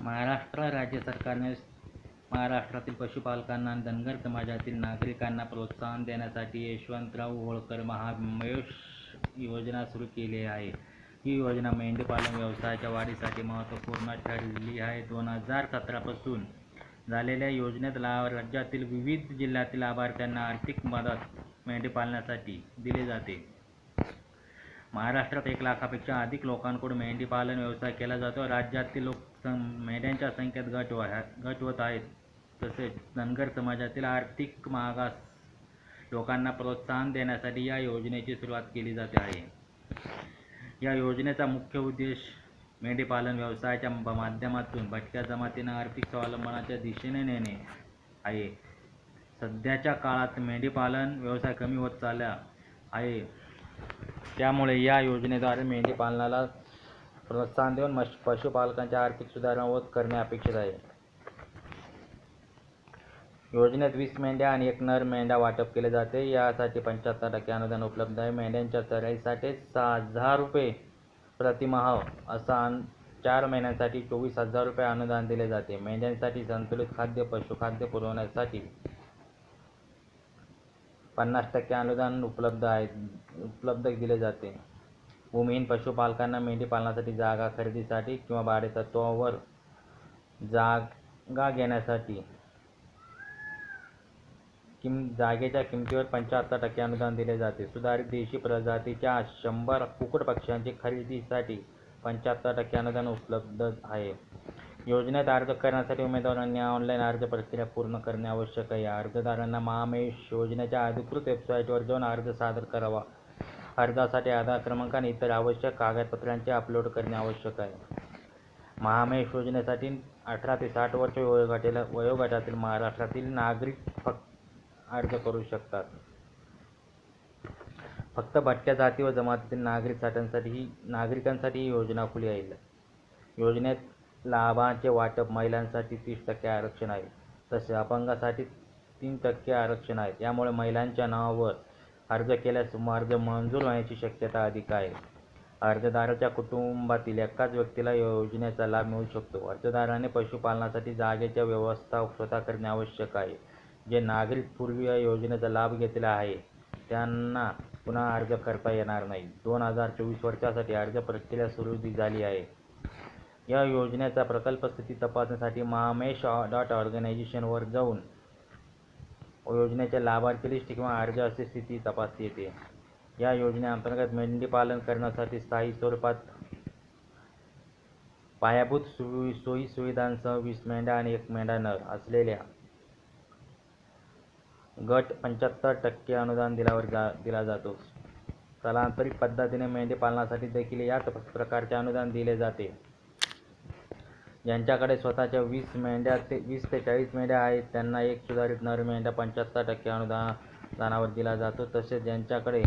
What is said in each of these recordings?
महाराष्ट्र राज्य सरकारने महाराष्ट्रातील पशुपालकांना आणि धनगर समाजातील नागरिकांना प्रोत्साहन देण्यासाठी यशवंतराव होळकर महामेश योजना सुरू केली आहे. ही योजना मेंढीपालन व्यवसायाच्या वाढीसाठी महत्त्वपूर्ण ठरली आहे. दोन हजार सतरापासून झालेल्या योजनेत ला राज्यातील विविध जिल्ह्यातील लाभार्थ्यांना आर्थिक मदत मेंढीपालनासाठी दिली जाते. महाराष्ट्रात एक लाखापेक्षा अधिक लोकांकडून मेंढीपालन व्यवसाय केला जातो. राज्यातील लोक मेंढ्यांच्या संख्येत घट व घट होत आहेत तसेच धनगर समाजातील आर्थिक मागास लोकांना प्रोत्साहन देण्यासाठी या योजनेची सुरुवात केली जाते आहे. या योजनेचा मुख्य उद्देश मेंढीपालन व्यवसायाच्या माध्यमातून भटक्या जमातींना आर्थिक स्वावलंबनाच्या दिशेने नेणे आहे. सध्याच्या काळात मेंढीपालन व्यवसाय कमी होत चालला आहे. त्यामुळे या योजनेद्वारे मेंढीपालनाला प्रोत्साहन देऊन मश पशुपालकांच्या आर्थिक सुधारणा होत करणे अपेक्षित आहे. योजनेत वीस मेंढ्या आणि एक नर मेंढा वाटप केले जाते. यासाठी पंच्याहत्तर टक्के अनुदान उपलब्ध आहे. मेंढ्यांच्या चराईसाठी सहा हजार रुपये प्रतिमाह असा अन चार महिन्यांसाठी चोवीस हजार रुपये अनुदान दिले जाते. मेंढ्यांसाठी संतुलित खाद्य पशुखाद्य पुरवण्यासाठी पन्नास टक्के अनुदान उपलब्ध आहे उपलब्ध दिले जाते. भूमिहीन पशुपालकांना मेंढी पालनासाठी जागा खरेदीसाठी किंवा भाडेतत्त्वावर जागा घेण्यासाठी किम जागेच्या किमतीवर पंच्याहत्तर टक्के अनुदान दिले जाते. सुधारित देशी प्रजातीच्या शंभर कुक्कुट पक्ष्यांची खरेदीसाठी पंच्याहत्तर टक्के अनुदान उपलब्ध आहे. योजनेत अर्ज करण्यासाठी उमेदवारांनी ऑनलाईन अर्ज प्रक्रिया पूर्ण करणे आवश्यक आहे. अर्जदारांना महामेश योजनेच्या अधिकृत वेबसाईटवर जाऊन अर्ज सादर करावा. अर्जासाठी आधार क्रमांक आणि इतर आवश्यक कागदपत्रांचे अपलोड करणे आवश्यक आहे. महामेश योजनेसाठी अठरा ते साठ वर्ष वयोगटातील वयोगटातील महाराष्ट्रातील नागरिक फक्त अर्ज करू शकतात. फक्त भटक्या जाती व जमातीतील नागरिक साठ्यांसाठी ही नागरिकांसाठी ही योजना खुली आहे. योजनेत लाभांचे वाटप महिलांसाठी तीस टक्के आरक्षण आहे. तसे अपंगासाठी तीन टक्के आरक्षण आहे. यामुळे महिलांच्या नावावर अर्ज केल्यास अर्ज मंजूर होण्याची शक्यता अधिक आहे. अर्जदाराच्या कुटुंबातील एकाच व्यक्तीला योजनेचा लाभ मिळू शकतो. अर्जदाराने पशुपालनासाठी जागेच्या व्यवस्था स्वतः करणे आवश्यक आहे. जे नागरिक पूर्वी या योजनेचा लाभ घेतला आहे त्यांना पुन्हा अर्ज करता येणार नाही. दोन हजार चोवीस वर्षासाठी अर्ज प्रक्रिया सुरू झाली आहे. या योजनेचा प्रकल्प स्थिती तपासण्यासाठी महामेश डॉट ऑर्गनायझेशनवर जाऊन योजनेच्या लाभार्थी लिस्ट किंवा अर्ज अशी स्थिती तपासता येते. या योजनेअंतर्गत मेंढीपालन करण्यासाठी स्थायी स्वरूपात पायाभूत सुवि सोयी सुविधांसह वीस मेंढ्या आणि एक मेंढा नर असलेल्या गट पंच्याहत्तर टक्के अनुदान दिल्यावर जा दिला जातो. स्थलांतरित पद्धतीने मेंढीपालनासाठी देखील याच प्रकारचे अनुदान दिले जाते. ज्यांच्याकडे स्वतःच्या वीस मेंढ्या ते वीस ते चाळीस मेंढ्या आहेत. त्यांना एक सुधारित नर मेंढ्या पंच्याहत्तर टक्के अनुदानावर दिला जातो. तसेच ज्यांच्याकडे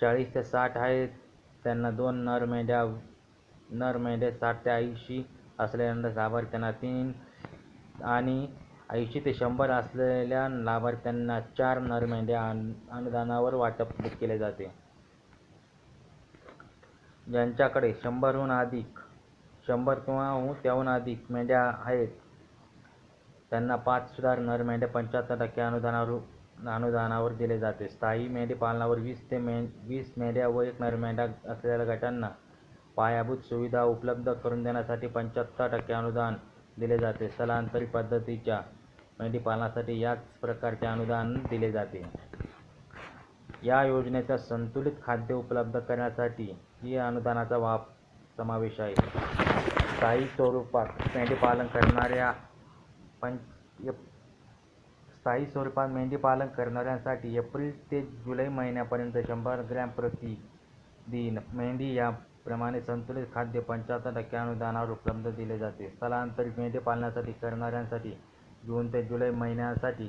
चाळीस ते साठ आहेत. त्यांना दोन नर मेंढ्या नर मेंढ्या साठ ते ऐंशी असलेल्या लाभार्थ्यांना तीन आणि ऐंशी ते शंभर असलेल्या लाभार्थ्यांना चार नर मेंढ्या अन अनुदानावर वाटप केले जाते. ज्यांच्याकडे शंभरहून अधिक शंभर किंवा त्याहून अधिक मेंढ्या आहेत. त्यांना पाच सुधार नर मेंढ्या पंच्याहत्तर टक्के अनुदानावर अनुदानावर दिले जाते. स्थायी मेंढीपालनावर वीस ते मे वीस मेंढ्या व एक नर असलेल्या गटांना पायाभूत सुविधा उपलब्ध करून देण्यासाठी पंच्याहत्तर टक्के अनुदान दिले जाते. स्थलांतरित पद्धतीच्या मेंढीपालनासाठी याच प्रकारचे अनुदान दिले जाते. या योजनेचा संतुलित खाद्य उपलब्ध करण्यासाठी ही अनुदानाचा वाप समावेश आहे. स्थायी स्वरूपात मेंढीपालन करणाऱ्या पं एप स्थायी स्वरूपात मेंढीपालन करणाऱ्यांसाठी एप्रिल ते जुलै महिन्यापर्यंत शंभर ग्रॅम प्रति दिन मेंढी याप्रमाणे संतुलित खाद्य पंच्याहत्तर टक्के अनुदानावर उपलब्ध दिले जाते. स्थलांतरित मेंढीपालनासाठी करणाऱ्यांसाठी जून ते जुलै महिन्यासाठी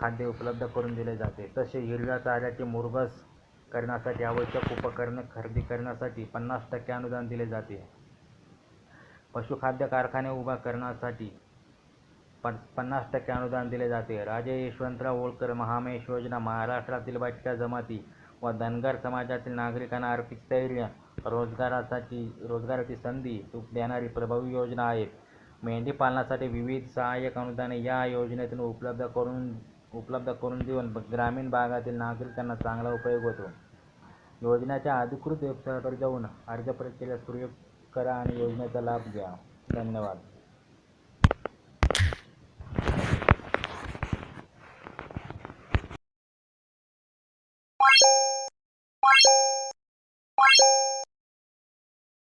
खाद्य उपलब्ध करून दिले जाते. तसे हिरव्या चाऱ्याचे मुरगस करण्यासाठी आवश्यक उपकरणे खरेदी करण्यासाठी पन्नास टक्के अनुदान दिले जाते. पशुखाद्य कारखाने उभा करण्यासाठी पन पन्नास टक्के अनुदान दिले जाते. राजे यशवंतराव होळकर महामेश योजना महाराष्ट्रातील भटक्या जमाती व धनगर समाजातील नागरिकांना आर्थिक स्थैर्य रोजगारासाठी रोजगाराची संधी देणारी प्रभावी योजना आहेत. मेंढीपालनासाठी विविध सहाय्यक अनुदाने या योजनेतून उपलब्ध करून उपलब्ध करून देऊन ग्रामीण भागातील नागरिकांना चांगला उपयोग होतो. योजनेच्या अधिकृत वेबसाईटवर जाऊन अर्ज प्रक्रिया सुरू करा आणि योजनेचा लाभ घ्या. धन्यवाद.